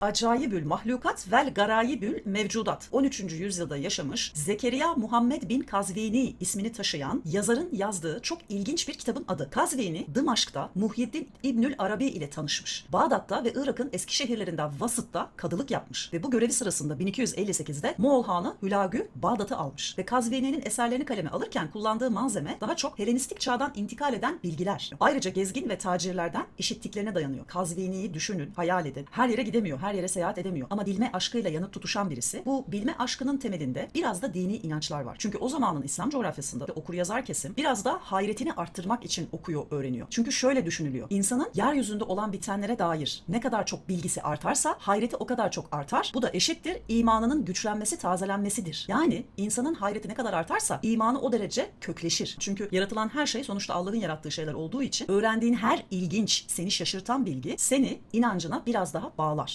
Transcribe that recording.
Acayibül mahlukat vel garayibül mevcudat. 13. yüzyılda yaşamış Zekeriya Muhammed bin Kazvini ismini taşıyan yazarın yazdığı çok ilginç bir kitabın adı. Kazvini Dımaşk'ta Muhyiddin İbnül Arabi ile tanışmış. Bağdat'ta ve Irak'ın eski şehirlerinden Vasıt'ta kadılık yapmış ve bu görevi sırasında 1258'de Moğol Hanı Hülagü Bağdat'ı almış ve Kazvini'nin eserlerini kaleme alırken kullandığı malzeme daha çok Helenistik çağdan intikal eden bilgiler. Ayrıca gezgin ve tacirlerden işittiklerine dayanıyor. Kazvini'yi düşünün, hayal edin. Her yere gidemiyor, her yere seyahat edemiyor. Ama bilme aşkıyla yanıp tutuşan birisi. Bu bilme aşkının temelinde biraz da dini inançlar var. Çünkü o zamanın İslam coğrafyasında okur yazar kesim biraz da hayretini arttırmak için okuyor, öğreniyor. Çünkü şöyle düşünülüyor. İnsanın yeryüzünde olan bitenlere dair ne kadar çok bilgisi artarsa hayreti o kadar çok artar. Bu da eşittir imanının güçlenmesi, tazelenmesidir. Yani insanın hayreti ne kadar artarsa imanı o derece kökleşir. Çünkü yaratılan her şey sonuçta Allah'ın yarattığı şeyler olduğu için öğrendiğin her ilginç, seni şaşırtan bilgi seni inancına biraz daha bağlar.